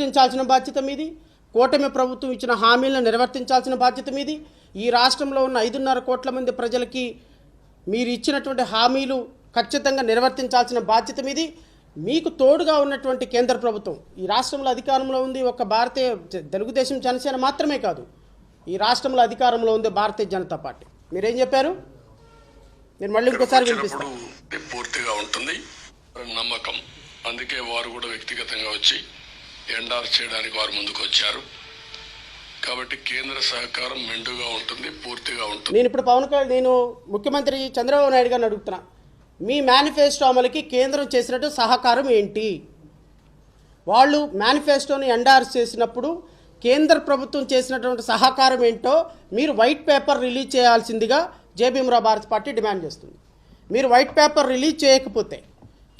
నిర్వర్తించాల్సిన బాధ్యత మీది. కూటమి ప్రభుత్వం ఇచ్చిన హామీలను నిర్వర్తించాల్సిన బాధ్యత మీది. ఈ రాష్ట్రంలో ఉన్న ఐదున్నర కోట్ల మంది ప్రజలకి మీరు ఇచ్చినటువంటి హామీలు ఖచ్చితంగా నిర్వర్తించాల్సిన బాధ్యత మీది. మీకు తోడుగా ఉన్నటువంటి కేంద్ర ప్రభుత్వం ఈ రాష్ట్రంలో అధికారంలో ఉంది. ఒక భారతీయ తెలుగుదేశం జనసేన మాత్రమే కాదు. ఈ రాష్ట్రంలో అధికారంలో ఉంది భారతీయ జనతా పార్టీ. మీరేం చెప్పారు? నేను మళ్ళీ ఇంకోసారి వినిపిస్తాను పూర్తిగా ఉంటుంది. నమ్మకం. అందుకే వారు కూడా వ్యక్తిగతంగా వచ్చి ఎండార్ చేయడానికి వారు ముందుకు వచ్చారు కాబట్టి కేంద్ర సహకారం మెండుగా ఉంటుంది పూర్తిగా ఉంటుంది. నేను ఇప్పుడు పవన్ కళ్యాణ్ నేను ముఖ్యమంత్రి చంద్రబాబు నాయుడు గారిని అడుగుతున్నా. మీ మేనిఫెస్టో అమలుకి కేంద్రం చేసినట్టు సహకారం ఏంటి? వాళ్ళు మేనిఫెస్టోని ఎండార్స్ చేసినప్పుడు కేంద్ర ప్రభుత్వం చేసినటువంటి సహకారం ఏంటో మీరు వైట్ పేపర్ రిలీజ్ చేయాల్సిందిగా జేబీఎంరావు భారత్ పార్టీ డిమాండ్ చేస్తుంది. మీరు వైట్ పేపర్ రిలీజ్ చేయకపోతే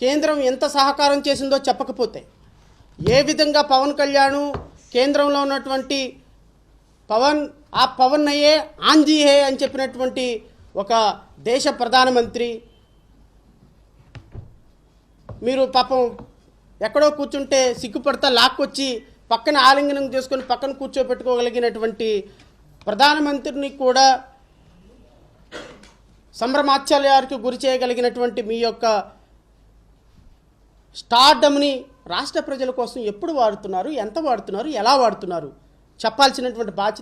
కేంద్రం ఎంత సహకారం చేసిందో చెప్పకపోతే ఏ విధంగా పవన్ కళ్యాణ్ కేంద్రంలో ఉన్నటువంటి పవన్ ఆ పవన్ అయ్యే ఆంజీ హే అని చెప్పినటువంటి ఒక దేశ ప్రధానమంత్రి. మీరు పాపం ఎక్కడో కూర్చుంటే సిగ్గుపడతా లాక్కొచ్చి పక్కన ఆలింగనం చేసుకొని పక్కన కూర్చోబెట్టుకోగలిగినటువంటి ప్రధానమంత్రిని కూడా సంభ్రమాచార్యానికి గురి చేయగలిగినటువంటి మీ యొక్క స్టార్డమ్ని రాష్ట్ర ప్రజల కోసం ఎప్పుడు వాడుతున్నారు ఎంత వాడుతున్నారు ఎలా వాడుతున్నారు? చెప్పాల్సినటువంటి బాధ్యత